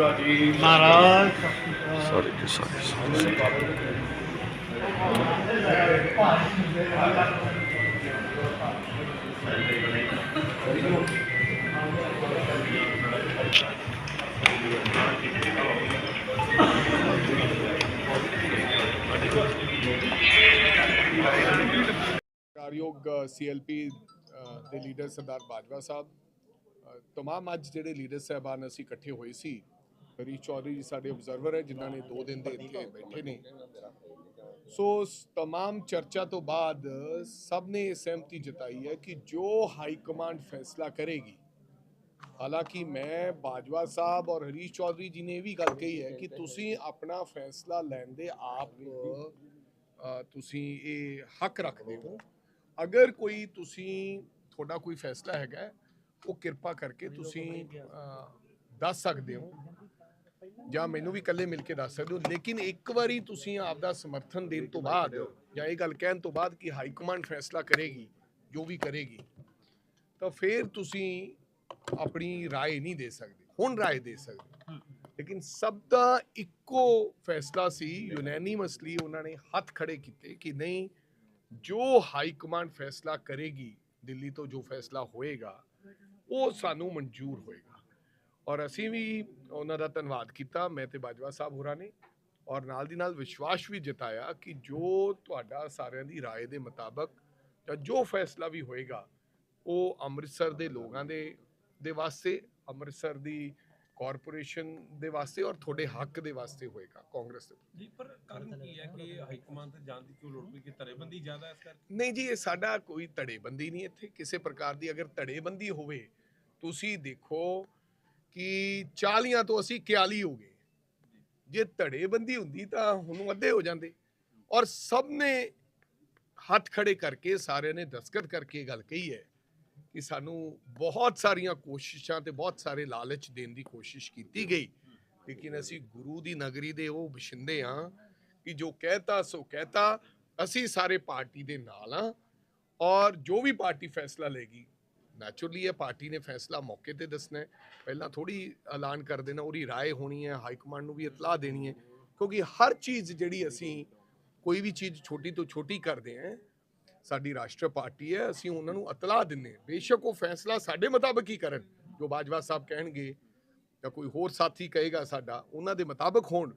ਅਕਾਲ ਜੀ ਮਹਾਰਾਜ ਸਾਰੇ ਕੇ ਸਾਰੇ ਸਾਰੇ ਕਾਰਯੋਗ ਸੀਐਲਪੀ ਦੇ ਲੀਡਰ ਸਰਦਾਰ ਬਾਜਵਾ ਸਾਹਿਬ। ਤਮਾਮ ਅੱਜ ਜਿਹੜੇ ਲੀਡਰ ਸਾਹਿਬਾਨ ਅਸੀਂ ਇਕੱਠੇ ਹੋਏ ਸੀ ਹਰੀਸ਼ ਚੌਧਰੀ ਜੀ ਸਾਡੇ ਆਬਜ਼ਰਵਰ ਹੈ ਜਿਨ੍ਹਾਂ ਨੇ 2 ਦਿਨ ਦੇ ਇੱਥੇ ਬੈਠੇ ਨੇ। ਸੋ ਤਮਾਮ ਚਰਚਾ ਤੋਂ ਬਾਅਦ ਸਭ ਨੇ ਇਹ ਸਹਿਮਤੀ ਜਤਾਈ ਹੈ ਕਿ ਜੋ ਹਾਈ ਕਮਾਂਡ ਫੈਸਲਾ ਕਰੇਗੀ ਹਾਲਾਂਕਿ ਮੈਂ ਬਾਜਵਾ ਸਾਹਿਬ ਔਰ ਹਰੀਸ਼ ਚੌਧਰੀ ਜੀ ਨੇ ਇਹ ਵੀ ਗੱਲ ਕਹੀ ਹੈ ਕਿ ਤੁਸੀਂ ਆਪਣਾ ਫੈਸਲਾ ਲੈਣ ਦੇ ਆਪ ਤੁਸੀਂ ਇਹ ਹੱਕ ਰੱਖਦੇ ਹੋ। ਅਗਰ ਕੋਈ ਤੁਸੀਂ ਤੁਹਾਡਾ ਕੋਈ ਫੈਸਲਾ ਹੈਗਾ ਉਹ ਕਿਰਪਾ ਕਰਕੇ ਤੁਸੀਂ ਦੱਸ ਸਕਦੇ ਹੋ। ਜਾਂ ਮੈਨੂੰ ਵੀ ਇਕੱਲੇ ਮਿਲ ਕੇ ਦੱਸ ਸਕਦੇ ਹੋ ਲੇਕਿਨ ਇੱਕ ਵਾਰੀ ਤੁਸੀਂ ਆਪ ਦਾ ਸਮਰਥਨ ਦੇਣ ਤੋਂ ਬਾਅਦ ਜਾਂ ਇਹ ਗੱਲ ਕਹਿਣ ਤੋਂ ਬਾਅਦ ਕਿ ਹਾਈ ਕਮਾਂਡ ਫੈਸਲਾ ਕਰੇਗੀ ਜੋ ਵੀ ਕਰੇਗੀ ਤਾਂ ਫਿਰ ਤੁਸੀਂ ਆਪਣੀ رائے ਨਹੀਂ ਦੇ ਸਕਦੇ ਹੁਣ رائے ਦੇ ਸਕਦੇ ਲੇਕਿਨ ਸਭ ਦਾ ਇੱਕੋ ਫੈਸਲਾ ਸੀ ਯੂਨੈਨਿਮਸਲੀ ਉਹਨਾਂ ਨੇ ਹੱਥ ਖੜੇ ਕੀਤੇ ਕਿ ਨਹੀਂ ਜੋ ਹਾਈ ਕਮਾਂਡ ਫੈਸਲਾ ਕਰੇਗੀ ਦਿੱਲੀ ਤੋਂ ਜੋ ਫੈਸਲਾ ਹੋਏਗਾ ਉਹ ਸਾਨੂੰ ਮਨਜ਼ੂਰ ਹੋਏਗਾ ਔਰ ਅਸੀਂ ਵੀ ਉਹਨਾਂ ਦਾ ਧੰਨਵਾਦ ਕੀਤਾ ਮੈਂ ਤੇ ਬਾਜਵਾ ਸਾਹਿਬ ਹੋਰਾਂ ਨੇ ਔਰ ਨਾਲ ਦੀ ਨਾਲ ਵਿਸ਼ਵਾਸ ਵੀ ਜਤਾਇਆ ਕਿ ਜੋ ਤੁਹਾਡਾ ਸਾਰਿਆਂ ਦੀ رائے ਦੇ ਮੁਤਾਬਕ ਜਾਂ ਜੋ ਫੈਸਲਾ ਵੀ ਹੋਏਗਾ ਉਹ ਅੰਮ੍ਰਿਤਸਰ ਦੇ ਲੋਕਾਂ ਦੇ ਦੇ ਵਾਸਤੇ ਅੰਮ੍ਰਿਤਸਰ ਦੀ ਕਾਰਪੋਰੇਸ਼ਨ ਦੇ ਵਾਸਤੇ ਔਰ ਤੁਹਾਡੇ ਹੱਕ ਦੇ ਵਾਸਤੇ ਹੋਏਗਾ ਕਾਂਗਰਸ ਦੇ ਜੀ ਪਰ ਕਾਰਨ ਕੀ ਹੈ ਕਿ ਹਾਈ ਕਮਾਂਡ ਤੇ ਜਾਣ ਦੀ ਕਿਉਂ ਲੋੜ ਪਈ ਕਿ ਧਰੇਬੰਦੀ ਜ਼ਿਆਦਾ ਹੈ ਇਸ ਕਰਕੇ ਨਹੀਂ ਜੀ ਇਹ ਸਾਡਾ ਕੋਈ ਧੜੇਬੰਦੀ ਨਹੀਂ ਇੱਥੇ ਕਿਸੇ ਪ੍ਰਕਾਰ ਦੀ ਅਗਰ ਧੜੇਬੰਦੀ ਹੋਵੇ ਤੁਸੀਂ ਦੇਖੋ ਕਿ 40 ਤੋਂ ਅਸੀਂ 41 ਹੋ ਗਏ। ਜੇ ਧੜੇਬੰਦੀ ਹੁੰਦੀ ਤਾਂ ਹੁਣ ਅੱਧੇ ਹੋ ਜਾਂਦੇ। ਔਰ ਸਭ ਨੇ ਹੱਥ ਖੜੇ ਕਰਕੇ ਸਾਰਿਆਂ ਨੇ ਦਸਤਖਤ ਕਰਕੇ ਇਹ ਗੱਲ ਕਹੀ ਹੈ ਕਿ ਸਾਨੂੰ ਬਹੁਤ ਸਾਰੀਆਂ ਕੋਸ਼ਿਸ਼ਾਂ ਤੇ ਬਹੁਤ ਸਾਰੇ ਲਾਲਚ ਦੇਣ ਦੀ ਕੋਸ਼ਿਸ਼ ਕੀਤੀ ਗਈ। ਲੇਕਿਨ ਅਸੀਂ ਗੁਰੂ ਦੀ ਨਗਰੀ ਦੇ ਉਹ ਵਸਿੰਦੇ ਹਾਂ ਕਿ ਜੋ ਕਹਿਤਾ, ਸੋ ਕਹਿਤਾ, ਅਸੀਂ ਸਾਰੇ ਪਾਰਟੀ ਦੇ ਨਾਲ ਹਾਂ। ਔਰ ਜੋ ਵੀ ਪਾਰਟੀ ਫੈਸਲਾ ਲੇਗੀ ਨੈਚੁਰਲੀ ਇਹ ਪਾਰਟੀ ਨੇ ਫੈਸਲਾ ਮੌਕੇ ਤੇ ਦੱਸਣਾ ਹੈ ਪਹਿਲਾਂ ਥੋੜੀ ਐਲਾਨ ਕਰ ਦੇਣਾ ਉਹਦੀ رائے ਹੋਣੀ ਹੈ ਹਾਈ ਕਮਾਂਡ ਨੂੰ ਵੀ ਇਤਲਾਹ ਦੇਣੀ ਹੈ ਕਿਉਂਕਿ ਹਰ ਚੀਜ਼ ਜਿਹੜੀ ਅਸੀਂ ਕੋਈ ਵੀ ਚੀਜ਼ ਛੋਟੀ ਤੋਂ ਛੋਟੀ ਕਰਦੇ ਹਾਂ ਸਾਡੀ ਰਾਸ਼ਟਰ ਪਾਰਟੀ ਹੈ ਅਸੀਂ ਉਹਨਾਂ ਨੂੰ ਇਤਲਾਹ ਦਿੰਨੇ ਹਾਂ ਬੇਸ਼ੱਕ ਉਹ ਫੈਸਲਾ ਸਾਡੇ ਮੁਤਾਬਕ ਹੀ ਕਰਨ ਜੋ ਬਾਜਵਾ ਸਾਹਿਬ ਕਹਿਣਗੇ ਜਾਂ ਕੋਈ ਹੋਰ ਸਾਥੀ ਕਹੇਗਾ ਸਾਡਾ ਉਹਨਾਂ ਦੇ ਮੁਤਾਬਕ ਹੋਣ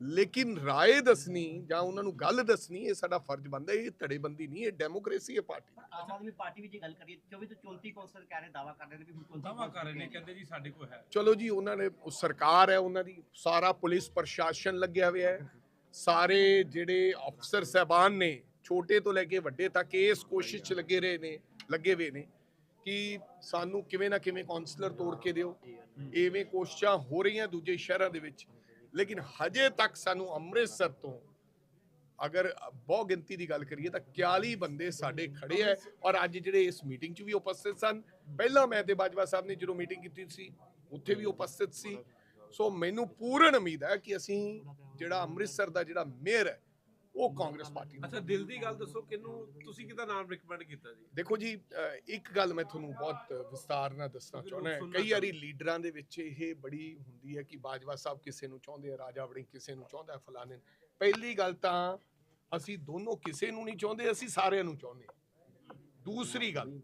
ਲੇਕਿਨ ਰਾਏ ਦੱਸਣੀ ਜਾਂ ਉਹਨਾਂ ਨੂੰ ਗੱਲ ਦੱਸਣੀ ਇਹ ਸਾਡਾ ਫਰਜ਼ ਬਣਦਾ ਇਹ ਧੜੇਬੰਦੀ ਨਹੀਂ ਇਹ ਡੈਮੋਕ੍ਰੇਸੀ ਹੈ ਪਾਰਟੀ। ਆਮ ਆਦਮੀ ਪਾਰਟੀ ਵਿੱਚ ਗੱਲ ਕਰੀਏ 24 ਤੋਂ 34 ਕੌਂਸਲਰ ਕਹਿ ਰਹੇ ਦਾਵਾ ਕਰ ਰਹੇ ਨੇ ਵੀ ਹੁਣ 34 ਦਾਵਾ ਕਰ ਰਹੇ ਨੇ ਕੌਂਸਲਰ ਕਹਿੰਦੇ ਜੀ ਸਾਡੇ ਕੋਲ ਹੈ। ਚਲੋ ਜੀ ਉਹਨਾਂ ਨੇ ਉਹ ਸਰਕਾਰ ਹੈ ਉਹਨਾਂ ਦੀ ਸਾਰਾ ਪੁਲਿਸ ਪ੍ਰਸ਼ਾਸਨ ਲੱਗਿਆ ਹੋਇਆ ਹੈ। ਸਾਰੇ ਜਿਹੜੇ ਅਫਸਰ ਸਹਿਬਾਨ ਨੇ ਛੋਟੇ ਤੋਂ ਲੈ ਕੇ ਵੱਡੇ ਤੱਕ ਇਸ ਕੋਸ਼ਿਸ਼ 'ਚ ਲੱਗੇ ਰਹੇ ਨੇ ਲੱਗੇ ਹੋਏ ਨੇ ਕਿ ਸਾਨੂੰ ਕਿਵੇਂ ਨਾ ਕਿਵੇਂ ਕਾਉਂਸਲਰ ਤੋੜ ਕੇ ਦਿਓ। ਐਵੇਂ ਕੋਸ਼ਿਸ਼ਾਂ ਹੋ ਰਹੀਆਂ ਦੂਜੇ ਸ਼ਹਿਰਾਂ ਦੇ ਵਿੱਚ। ਲੇਕਿਨ ਹਜੇ ਤੱਕ ਸਾਨੂੰ ਅੰਮ੍ਰਿਤਸਰ ਤੋਂ ਅਗਰ ਬਹੁ ਗਿਣਤੀ ਦੀ ਗੱਲ ਕਰੀਏ ਤਾਂ 41 ਬੰਦੇ ਸਾਡੇ ਖੜੇ ਐ ਔਰ ਅੱਜ ਜਿਹੜੇ ਇਸ ਮੀਟਿੰਗ 'ਚ ਵੀ ਉਪਸਥਿਤ ਸਨ, ਪਹਿਲਾਂ ਮੈਂ ਤੇ ਬਾਜਵਾ ਸਾਹਿਬ ਨੇ ਜਦੋਂ ਮੀਟਿੰਗ ਕੀਤੀ ਸੀ, ਉੱਥੇ ਵੀ ਉਪਸਥਿਤ ਸੀ। ਸੋ ਮੈਨੂੰ ਪੂਰਨ ਉਮੀਦ ਹੈ ਕਿ ਅਸੀਂ ਜਿਹੜਾ ਅੰਮ੍ਰਿਤਸਰ ਦਾ ਜਿਹੜਾ ਮੇਅਰ ਹੈ ਉਹ ਕਾਂਗਰਸ ਪਾਰਟੀ ਨੂੰ। ਅੱਛਾ ਦਿਲ ਦੀ ਗੱਲ ਦੱਸੋ ਕਿਹਨੂੰ ਤੁਸੀਂ ਕਿਹਦਾ ਨਾਮ ਰਿਕਮੈਂਡ ਕੀਤਾ ਜੀ? ਦੇਖੋ ਜੀ ਇੱਕ ਗੱਲ ਮੈਂ ਤੁਹਾਨੂੰ ਬਹੁਤ ਵਿਸਤਾਰ ਨਾਲ ਦੱਸਣਾ ਚਾਹੁੰਦਾ ਹਾਂ। ਕਈ ਵਾਰੀ ਲੀਡਰਾਂ ਦੇ ਵਿੱਚ ਇਹ ਬੜੀ ਹੁੰਦੀ ਹੈ ਕਿ ਬਾਜਵਾ ਸਾਹਿਬ ਕਿਸੇ ਨੂੰ ਚਾਹੁੰਦੇ ਆ ਰਾਜਾ ਵੜਿੰਗ ਕਿਸੇ ਨੂੰ ਚਾਹੁੰਦਾ ਹੈ, ਫਲਾਣੇ ਨੂੰ। ਪਹਿਲੀ ਗੱਲ ਤਾਂ ਅਸੀਂ ਦੋਨੋਂ ਕਿਸੇ ਨੂੰ ਨਹੀਂ ਚਾਹੁੰਦੇ ਅਸੀਂ ਸਾਰਿਆਂ ਨੂੰ ਚਾਹੁੰਦੇ ਹਾਂ। ਦੂਸਰੀ ਗੱਲ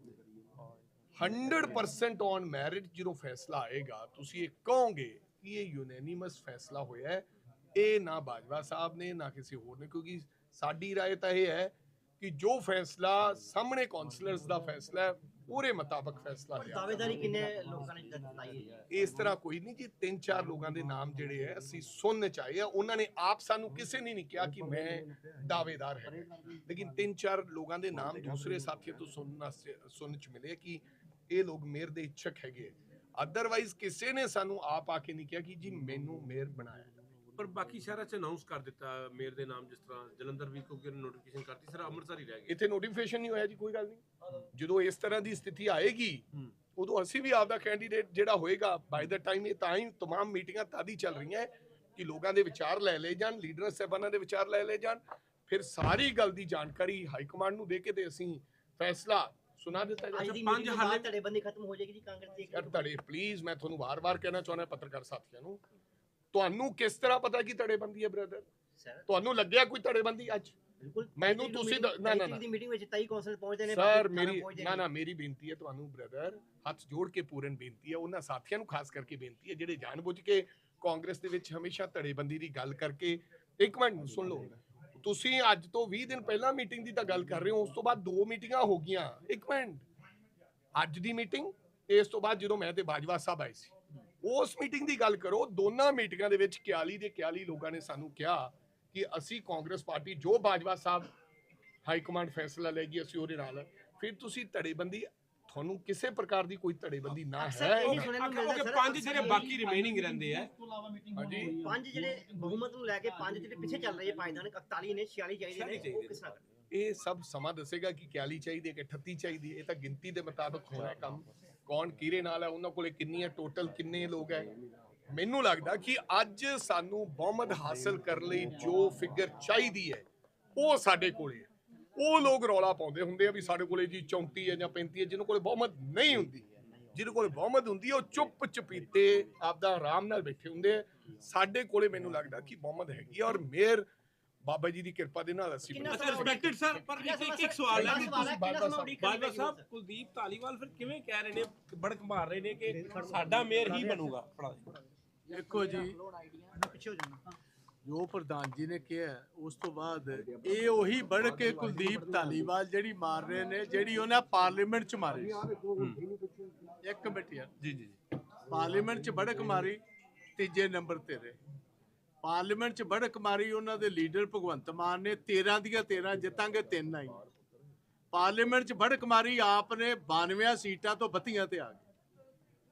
100% ਔਨ ਮੈਰਿਟ ਜਦੋਂ ਫੈਸਲਾ ਆਏਗਾ ਤੁਸੀਂ ਇਹ ਕਹੋਗੇ ਕਿ ਇਹ ਯੂਨੈਨਿਮਸ ਫੈਸਲਾ ਹੋਇਆ ਹੈ ਇਹ ਨਾ ਬਾਜਵਾ ਸਾਹਿਬ ਨੇ ਨਾ ਕਿਸੇ ਹੋਰ ਨੇ ਕਿਉਂਕਿ ਸਾਡੀ رائے ਤਾਂ ਇਹ ਹੈ ਕਿ ਜੋ ਫੈਸਲਾ ਸਾਹਮਣੇ ਕਾਉਂਸਲਰਸ ਦਾ ਫੈਸਲਾ ਹੈ ਉਹਦੇ ਮੁਤਾਬਕ ਫੈਸਲਾ ਲਿਆ ਦਾਅਵੇਦਾਰੀ ਕਿੰਨੇ ਲੋਕਾਂ ਨੇ ਜਤਾਈ ਹੈ ਇਸ ਤਰ੍ਹਾਂ ਕੋਈ ਨਹੀਂ ਜੀ ਤਿੰਨ ਚਾਰ ਲੋਕਾਂ ਦੇ ਨਾਮ ਜਿਹੜੇ ਹੈ ਅਸੀਂ ਸੁਣਨ ਚਾਹੀਏ ਉਹਨਾਂ ਨੇ ਆਪ ਸਾਨੂੰ ਕਿਸੇ ਨੇ ਨਹੀਂ ਕਿਹਾ ਕਿ ਮੈਂ ਦਾਅਵੇਦਾਰ ਹਾਂ ਲੇਕਿਨ ਤਿੰਨ ਚਾਰ ਲੋਕਾਂ ਦੇ ਨਾਮ ਦੂਸਰੇ ਸਾਥੀਆਂ ਤੋਂ ਸੁਣਨ ਵਾਸਤੇ ਸੁਣਨ ਚ ਮਿਲੇ ਕਿ ਇਹ ਲੋਕ ਮੇਰ ਦੇ ਇੱਛਕ ਹੈਗੇ ਅਦਰਵਾਈਜ਼ ਕਿਸੇ ਨੇ ਸਾਨੂੰ ਆਪ ਆ ਕੇ ਨਹੀਂ ਕਿਹਾ ਕਿ ਜੀ ਮੈਨੂੰ ਮੇਰ ਬਣਾਇਆ ਪਰ ਬਾਕੀ ਸ਼ਹਿਰਾਂ 'ਚ ਅਨਾਉਂਸ ਕਰ ਦਿੱਤਾ ਮੇਅਰ ਦੇ ਨਾਮ ਜਿਸ ਤਰ੍ਹਾਂ ਜਲੰਧਰ ਵੀ ਕਿਉਂਕਿ ਨੋਟੀਫਿਕੇਸ਼ਨ ਕਰਤੀ ਸਰ ਅੰਮ੍ਰਿਤਸਰ ਹੀ ਰਹਿ ਗਏ ਇੱਥੇ ਨੋਟੀਫਿਕੇਸ਼ਨ ਨਹੀਂ ਹੋਇਆ ਜੀ ਕੋਈ ਗੱਲ ਨਹੀਂ ਜਦੋਂ ਇਸ ਤਰ੍ਹਾਂ ਦੀ ਸਥਿਤੀ ਆਏਗੀ ਹੂੰ। ਉਦੋਂ ਅਸੀਂ ਵੀ ਆਪਦਾ ਕੈਂਡੀਡੇਟ ਜਿਹੜਾ ਹੋਏਗਾ ਬਾਈ ਦਾ ਟਾਈਮ ਇਹ ਤਾਂ ਹੀ तमाम ਮੀਟਿੰਗਾਂ ਤਾਂ ਹੀ ਚੱਲ ਰਹੀਆਂ ਹੈ ਕਿ ਲੋਕਾਂ ਦੇ ਵਿਚਾਰ ਲੈ ਲਏ ਜਾਣ ਲੀਡਰ ਸਾਹਿਬਾਨਾਂ ਦੇ ਵਿਚਾਰ ਲੈ ਲਏ ਜਾਣ ਫਿਰ ਸਾਰੀ ਗੱਲ ਦੀ ਜਾਣਕਾਰੀ ਹਾਈ ਕਮਾਂਡ ਨੂੰ ਦੇ ਕੇ ਤੇ ਅਸੀਂ ਫੈਸਲਾ ਸੁਣਾ ਦਿੱਤਾ ਅੱਜ ਜਾਏ ਦੀ ਪੰਜ ਮੀਟਿੰਗ ਤੋਂ ਹਾਲੇ- ਬਾਅਦ ਧੜੇਬੰਦੀ ਖਤਮ ਹੋ ਜਾਏਗੀ ਜੀ ਕਾਂਗਰਸ ਦੀ ਯਾਰ ਧੜੇ ਪਲੀਜ਼ ਮੈਂ ਤੁਹਾਨੂੰ ਵਾਰ-ਵਾਰ ਕਹਿਣਾ ਚਾਹੁੰਦਾ ਪੱਤਰਕਾਰ ਸਾਥੀਆਂ ਨੂੰ ਤੁਹਾਨੂੰ ਕਿਸ ਤਰ੍ਹਾਂ ਪਤਾ ਕਿ ਧੜੇਬੰਦੀ ਹੈ ਬ੍ਰਦਰ ਸਰ ਤੁਹਾਨੂੰ ਲੱਗਿਆ ਕੋਈ ਧੜੇਬੰਦੀ ਅੱਜ? ਬਿਲਕੁਲ। ਮੈਨੂੰ ਤੁਸੀਂ ਨਾ, ਨਾ, ਨਾ। ਦੀ ਮੀਟਿੰਗ ਵਿੱਚ 23 ਕੌਂਸਲ ਪਹੁੰਚਦੇ ਨੇ ਸਰ ਮੇਰੀ ਨੇ। ਨਾ। ਮੇਰੀ ਬੇਨਤੀ ਹੈ ਤੁਹਾਨੂੰ ਬ੍ਰਦਰ ਹੱਥ ਜੋੜ ਕੇ ਪੂਰਨ ਬੇਨਤੀ ਹੈ। ਉਹਨਾਂ ਸਾਥੀਆਂ ਨੂੰ ਖਾਸ ਕਰਕੇ ਬੇਨਤੀ ਹੈ ਜਿਹੜੇ ਜਾਣਬੁੱਝ ਕੇ ਕਾਂਗਰਸ ਦੇ ਵਿੱਚ ਹਮੇਸ਼ਾ ਧੜੇਬੰਦੀ ਦੀ ਗੱਲ ਕਰਕੇ ਇੱਕ ਮਿੰਟ ਸੁਣ ਲਓ ਤੁਸੀਂ ਅੱਜ ਤੋਂ 20 ਦਿਨ ਪਹਿਲਾਂ ਮੀਟਿੰਗ ਦੀ ਤਾਂ ਗੱਲ ਕਰ ਰਹੇ ਹੋ ਉਸ ਤੋਂ ਬਾਅਦ ਦੋ ਮੀਟਿੰਗਾਂ ਹੋ ਗਈਆਂ। ਇੱਕ ਮਿੰਟ। ਅੱਜ ਦੀ ਮੀਟਿੰਗ ਇਸ ਤੋਂ ਬਾਅਦ ਜਦੋਂ ਮੈਂ ਤੇ ਬਾਜਵਾ ਸਾਹਿਬ ਆਏ ਸੀ। ਉਸ ਮੀਟਿੰਗ ਦੀ ਗੱਲ ਕਰੋ ਦੋਨਾਂ ਮੀਟਿੰਗਾਂ ਦੇ ਵਿੱਚ 41 ਦੇ 41 ਲੋਕਾਂ ਨੇ ਸਾਨੂੰ ਕਿਹਾ ਕਿ ਅਸੀਂ ਕਾਂਗਰਸ ਪਾਰਟੀ ਜੋ ਬਾਜਵਾ ਸਾਹਿਬ ਹਾਈ ਕਮਾਂਡ ਫੈਸਲਾ ਲਏਗੀ ਅਸੀਂ ਉਹਦੇ ਨਾਲ। ਫਿਰ ਤੁਸੀਂ ਧੜੇਬੰਦੀ ਤੁਹਾਨੂੰ ਕਿਸੇ ਪ੍ਰਕਾਰ ਦੀ ਕੋਈ ਧੜੇਬੰਦੀ ਨਾ ਹੈ। ਸਰ ਪੰਜ ਜਿਹੜੇ ਬਾਕੀ ਰਿਮੇਨਿੰਗ ਰਹਿੰਦੇ ਆ। ਹਾਂਜੀ। ਪੰਜ ਜਿਹੜੇ ਬਹੁਮਤ ਨੂੰ ਲੈ ਕੇ ਪੰਜ ਜਿਹੜੇ ਪਿੱਛੇ ਚੱਲ ਰਹੇ ਆ ਪੰਜ ਦਾਨ 41 ਨੇ 46 ਚਾਹੀਦੇ 46 ਨੇ ਉਹ ਕਿਸ ਤਰ੍ਹਾਂ? ਇਹ ਸਭ ਸਮਾਂ ਦੱਸੇਗਾ ਕਿ 41 ਚਾਹੀਦੀ ਹੈ ਕਿ 38 ਚਾਹੀਦੀ ਹੈ। ਇਹ ਤਾਂ ਗਿਣਤੀ ਦੇ ਮੁਤਾਬਕ ਹੋਣਾ ਹੈ ਕੰਮ। ਕੌਣ ਕਿਹਦੇ ਨਾਲ ਹੈ? ਉਹਨਾਂ ਕੋਲੇ ਕਿੰਨੀ ਟੋਟਲ ਕਿੰਨੇ ਲੋਕ ਹੈ? ਮੈਨੂੰ ਲੱਗਦਾ ਕਿ ਅੱਜ ਸਾਨੂੰ ਬਹੁਮਤ ਹਾਸਲ ਕਰਨ ਲਈ ਜੋ ਫਿਗਰ ਚਾਹੀਦੀ ਹੈ, ਉਹ ਸਾਡੇ ਕੋਲੇ ਹੈ। ਉਹ ਲੋਕ ਰੌਲਾ ਪਾਉਂਦੇ ਹੁੰਦੇ ਆ ਵੀ ਸਾਡੇ ਕੋਲੇ ਜੀ 34 ਹੈ ਜਾਂ 35 ਹੈ, ਜਿਹਨਾਂ ਕੋਲੇ ਬਹੁਮਤ ਨਹੀਂ ਹੁੰਦੀ। ਜਿਹਦੇ ਕੋਲੇ ਬਹੁਮਤ ਹੁੰਦੀ ਹੈ, ਉਹ ਚੁੱਪ ਚਪੀਤੇ ਆਪਦਾ ਆਰਾਮ ਨਾਲ ਬੈਠੇ ਹੁੰਦੇ ਆ। ਸਾਡੇ ਕੋਲੇ ਮੈਨੂੰ ਲੱਗਦਾ ਕਿ ਬਹੁਮਤ ਹੈਗੀ ਆ ਔਰ ਮੇਅਰ ਬਾਬਾ ਜੀ ਦੀ ਕਿਰਪਾ ਦੇ ਨਾਲ ਅਸੀਂ ਕਿੰਨਾ ਬਣੇ। ਸਮਾਂ ਰਿਸਪੈਕਟਡ ਸਰ ਪਰ ਇੱਕ ਇੱਕ ਸਵਾਲ ਹੈ ਤੁਸੀਂ ਕਰਨੀ ਬਾਜਵਾ ਪੈਗੀ ਸਾਹਿਬ? ਕੁਲਦੀਪ ਧਾਲੀਵਾਲ ਫਿਰ ਕਿਵੇਂ ਕਹਿ ਰਹੇ ਨੇ ਬੜਕ ਮਾਰ ਰਹੇ ਨੇ ਕਿ ਸਾਡਾ ਮੇਅਰ ਹੀ ਬਣੂਗਾ? ਦੇਖੋ ਜੀ ਪਿੱਛੇ ਹੋ ਜਾਣਾ। ਜੋ ਪ੍ਰਧਾਨ ਜੀ ਨੇ ਕਿਹਾ ਉਸ ਤੋਂ ਬਾਅਦ ਇਹ ਉਹੀ ਬੜ ਕੇ ਕੁਲਦੀਪ ਧਾਲੀਵਾਲ ਜਿਹੜੀ ਮਾਰ ਰਹੇ ਨੇ ਜਿਹੜੀ ਉਹਨਾਂ ਪਾਰਲੀਮੈਂਟ ਚ ਮਾਰੀ। ਇੱਕ ਮਿੰਟ ਯਾਰ। ਜੀ ਜੀ। ਪਾਰਲੀਮੈਂਟ ਚ ਬੜਕ ਮਾਰੀ ਤੀਜੇ ਨੰਬਰ ਤੇ ਰਹੇ। ਪਾਰਲੀਮੈਂਟ ਚ ਬੜਕ ਮਾਰੀ ਉਹਨਾਂ ਦੇ ਲੀਡਰ ਭਗਵੰਤ ਮਾਨ ਨੇ 13 ਦੀਆਂ 13 ਜਿੱਤਾਂਗੇ ਤਿੰਨ ਆਈ। ਪਾਰਲੀਮੈਂਟ ਚ ਬੜਕ ਮਾਰੀ ਆਪ ਨੇ 92 ਸੀਟਾਂ ਤੋਂ 32 ਤੇ ਆ ਗਏ।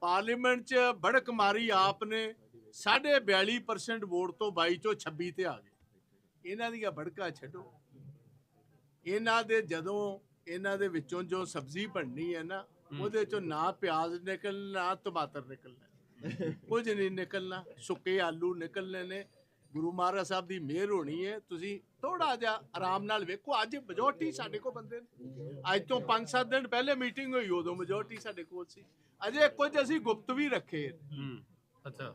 ਪਾਰਲੀਮੈਂਟ ਚ ਬੜਕ ਮਾਰੀ ਆਪ ਨੇ 42% ਵੋਟ ਤੋਂ 22 ਚੋਂ 26 ਤੇ ਆ ਗਏ। ਇਹਨਾਂ ਦੀਆਂ ਬੜਕਾ ਛੱਡੋ। ਇਹਨਾਂ ਦੇ ਜਦੋਂ ਇਹਨਾਂ ਦੇ ਵਿੱਚੋਂ ਜੋ ਸਬਜ਼ੀ ਬਣਨੀ ਹੈ ਨਾ ਉਹਦੇ ਚੋਂ ਨਾ ਪਿਆਜ਼ ਨਿਕਲਣਾ ਨਾ ਟਮਾਟਰ ਨਿਕਲਣਾ। ਕੁਝ ਨਹੀਂ ਨਿਕਲਣਾ ਸੁੱਕੇ ਆਲੂ ਨਿਕਲਣੇ ਨੇ ਗੁਰੂ ਮਹਾਰਾਜ ਸਾਹਿਬ ਦੀ ਮਿਹਰ ਹੋਣੀ ਹੈ ਤੁਸੀਂ ਥੋੜਾ ਜਿਹਾ ਆਰਾਮ ਨਾਲ ਵੇਖੋ ਅੱਜ ਮੈਜੋਰਟੀ ਸਾਡੇ ਕੋਲ ਬੰਦੇ ਨੇ ਅੱਜ ਤੋਂ 5-7 ਦਿਨ ਪਹਿਲੇ ਮੀਟਿੰਗ ਹੋਈ ਉਦੋਂ ਮੈਜੋਰਟੀ ਸਾਡੇ ਕੋਲ ਸੀ ਅਜੇ ਕੁਝ ਅਸੀਂ ਗੁਪਤ ਵੀ ਰੱਖੇ ਹੂੰ ਅੱਛਾ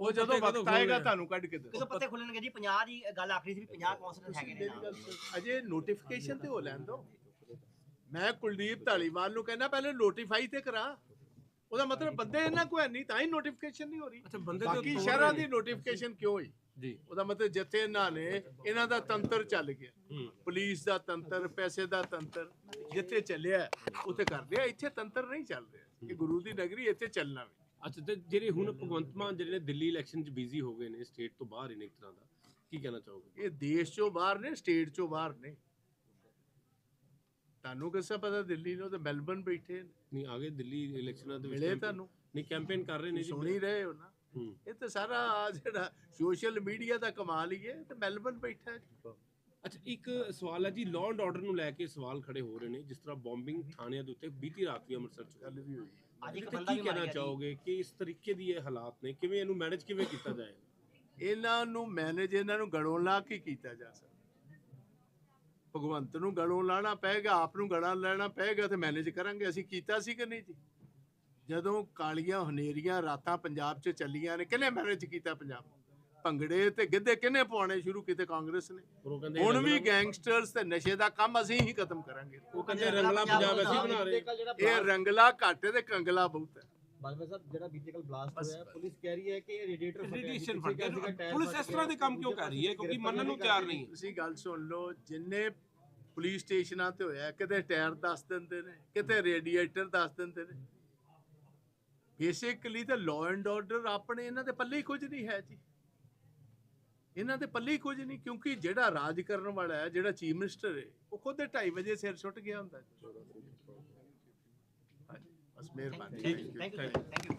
ਉਹ ਜਦੋਂ ਪੱਤੇ ਕਦੋਂ ਵਕਤ ਆਏਗਾ ਖੋਲ੍ਹਣੇ? ਤੁਹਾਨੂੰ ਕੱਢ ਕੇ ਦੱਸਾਂ ਕਦੋਂ ਪੱਤੇ ਖੁੱਲਣਗੇ ਜੀ 50 ਦੀ ਗੱਲ ਆਖਰੀ ਸੀ ਵੀ 50 ਕੌਂਸਲਰ ਹੈਗੇ ਨੇ ਮੇਰੀ ਨਾਲ। ਗੱਲ ਸੁਣ। ਅਜੇ ਨੋਟੀਫਿਕੇਸ਼ਨ ਤੇ ਹੋ ਲੈਣ ਦੋ ਮੈਂ ਕੁਲਦੀਪ ਢਾਲੀਵਾਲ ਨੂੰ ਕਹਿੰਦਾ ਪਹਿਲੇ ਨੋਟੀਫਾਈ ਤੇ ਕਰਾ ਉਹਦਾ ਮਤਲਬ ਬੰਦੇ ਇਹਨਾਂ ਕੋਲ ਹੈ ਨਹੀਂ ਤਾਂ ਹੀ ਨੋਟੀਫਿਕੇਸ਼ਨ ਨਹੀਂ ਹੋ ਰਹੀ ਅੱਛਾ ਬੰਦੇ ਬਾਕੀ ਸ਼ਹਿਰਾਂ ਦੀ। ਨੋਟੀਫਿਕੇਸ਼ਨ ਕਿਉਂ ਹੋਈ ਜੀ। ਉਹਦਾ ਮਤਲਬ ਜਿੱਥੇ ਇਹਨਾਂ ਨੇ ਇਹਨਾਂ ਦਾ ਤੰਤਰ ਚੱਲ ਗਿਆ। ਪੁਲਿਸ ਦਾ ਤੰਤਰ ਪੈਸੇ ਦਾ ਤੰਤਰ ਜਿੱਥੇ ਚੱਲਿਆ ਉੱਥੇ ਕਰ ਰਿਹਾ। ਇੱਥੇ ਤੰਤਰ ਨਹੀਂ ਚੱਲ ਰਿਹਾ ਇਹ ਗੁਰੂ ਦੀ ਨਗਰੀ ਇੱਥੇ ਚੱਲਣਾ ਵੀ। ਅੱਛਾ ਤੇ ਜਿਹੜੇ ਹੁਣ ਭਗਵੰਤ ਮਾਨ ਜਿਹੜੇ ਨੇ ਦਿੱਲੀ ਇਲੈਕਸ਼ਨ 'ਚ ਬਿਜ਼ੀ ਹੋ ਗਏ ਨੇ ਸਟੇਟ ਤੋਂ ਬਾਹਰ ਨੇ ਇੱਕ ਤਰ੍ਹਾਂ ਦਾ ਕੀ ਕਹਿਣਾ ਚਾਹੋਗੇ? ਇਹ ਦੇਸ਼ ਚੋਂ ਬਾਹਰ ਨੇ ਸਟੇਟ ਚੋਂ ਬਾਹਰ ਨੇ। ਤੁਹਾਨੂੰ ਕਿਸਾ ਪਤਾ ਦਿੱਲੀ ਨੂੰ? ਤੇ ਮੈਲਬਨ ਬੈਠੇ ਨੇ। ਨਹੀਂ ਆਗੇ ਦਿੱਲੀ ਇਲੈਕਸ਼ਨਾਂ ਦੇ ਵਿੱਚ ਮਿਲੇ ਤੁਹਾਨੂੰ। ਨਹੀਂ ਕੈਂਪੇਨ ਕਰ ਰਹੇ ਨੇ ਜੀ। ਸੁਣ ਰਹੇ ਹੋ ਨਾ। ਇਹ ਤਾਂ ਸਾਰਾ ਜਿਹੜਾ ਸੋਸ਼ਲ ਮੀਡੀਆ ਦਾ ਕਮਾਲ ਹੀ ਹੈ ਤੇ ਮੈਲਬਨ ਬੈਠਾ ਹੈ। ਅੱਛਾ ਇੱਕ ਸਵਾਲ ਹੈ ਜੀ ਲਾਅ ਐਂਡ ਆਰਡਰ ਨੂੰ ਲੈ ਕੇ ਸਵਾਲ ਖੜੇ ਹੋ ਰਹੇ ਨੇ ਜਿਸ ਤਰ੍ਹਾਂ ਬੰਬਿੰਗ ਥਾਣਿਆਂ ਦੇ ਉੱਤੇ ਬੀਤੀ ਰਾਤ ਵੀ ਅੰਮ੍ਰਿਤਸਰ 'ਚ ਗੱਲ ਵੀ ਹੋਈ। ਅੱਜ ਇੱਕ ਬੰਦਾ ਕੀ ਕਹਿਣਾ। ਚਾਹੋਗੇ ਕਿ ਇਸ ਤਰੀਕੇ ਦੀ ਇਹ ਹਾਲਾਤ ਨੇ? ਕਿਵੇਂ ਇਹਨੂੰ ਮੈਨੇਜ ਕਿਵੇਂ ਕੀਤਾ ਜਾਏ? ਇਹਨਾਂ ਨੂੰ ਮੈਨੇਜ ਇਹਨਾਂ ਨੂੰ ਗੜੋਂ ਲਾ ਕੇ ਕੀਤਾ ਜਾ ਸਕਦਾ। ਭਗਵੰਤ ਨੂੰ ਗੜੋਂ ਲਾਣਾ ਪਏਗਾ ਆਪ ਨੂੰ ਗੜਾ ਲੈਣਾ ਪਏਗਾ ਤੇ ਮੈਨੇਜ ਕਰਾਂਗੇ। ਅਸੀਂ ਕੀਤਾ ਸੀ ਕਿ ਨਹੀਂ ਜੀ? ਜਦੋਂ ਕਾਲੀਆਂ ਹਨੇਰੀਆਂ ਰਾਤਾਂ ਪੰਜਾਬ 'ਚ ਚੱਲੀਆਂ ਨੇ ਕਿਹਨੇ ਮੈਨੇਜ ਕੀਤਾ ਪੰਜਾਬ? ਭੰਗੜੇ ਤੇ ਗਿੱਧੇ ਕਿਹਨੇ ਪਾਉਣੇ ਸ਼ੁਰੂ ਕੀਤੇ ਕਾਂਗਰਸ ਨੇ? ਹੁਣ ਵੀ ਗੈਂਗਸਟਰਸ ਤੇ ਨਸ਼ੇ ਦਾ ਕੰਮ ਅਸੀਂ ਹੀ ਖਤਮ ਕਰਾਂਗੇ। ਉਹ ਕਹਿੰਦੇ ਰੰਗਲਾ ਪੰਜਾਬ ਅਸੀਂ ਬਣਾ ਰਹੇ। ਇਹ ਰੰਗਲਾ ਘੱਟ ਤੇ ਕੰਗਲਾ ਬਹੁਤ ਹੈ। ਬਾਜਵਾ ਸਾਹਿਬ ਜਿਹੜਾ ਬੀਤੇ ਕੱਲ ਬਲਾਸਟ ਹੋਇਆ ਪੁਲਿਸ ਕਹਿ ਰਹੀ ਹੈ ਕਿ ਇਹ ਰੇਡੀਏਟਰ ਰੇਡੀਏਸ਼ਨ ਫਟ ਗਿਆ ਪੁਲਿਸ ਇਸ ਤਰ੍ਹਾਂ ਦੇ ਕੰਮ ਕਿਉਂ ਕਰ ਰਹੀ ਹੈ? ਕਿਉਂਕਿ ਮੰਨਣ ਨੂੰ ਤਿਆਰ ਨਹੀਂ। ਹੈ ਤੁਸੀਂ ਗੱਲ ਸੁਣ ਲਓ ਜਿੰਨੇ ਪੁਲਿਸ ਸਟੇਸ਼ਨਾਂ ਤੇ ਹੋਇਆ ਕਿਤੇ ਟਾਇਰ ਦੱਸ ਦਿੰਦੇ ਨੇ ਕਿਤੇ ਰੇਡੀਏਟਰ ਦੱਸ ਦਿੰਦੇ ਨੇ। ਬੇਸਿਕਲੀ ਤਾਂ ਲਾਅ ਐਂਡ ਆਰਡਰ ਆਪਣੇ ਇਹਨਾਂ ਦੇ ਪੱਲੇ ਹੀ ਕੁਝ ਨਹੀਂ ਹੈ ਜੀ। ਇਹਨਾਂ ਦੇ ਪੱਲੇ ਹੀ ਕੁਝ ਨਹੀਂ ਕਿਉਂਕਿ ਜਿਹੜਾ ਰਾਜ ਕਰਨ ਵਾਲਾ ਹੈ ਜਿਹੜਾ ਚੀਫ ਮਿਨਿਸਟਰ ਹੈ ਉਹ ਖੁਦ 2:30 ਵਜੇ ਸਿਰ ਸੁੱਟ ਗਿਆ ਹੁੰਦਾ ਹਾਂਜੀ, ਬਸ ਮਿਹਰਬਾਨੀ। Thank you thank you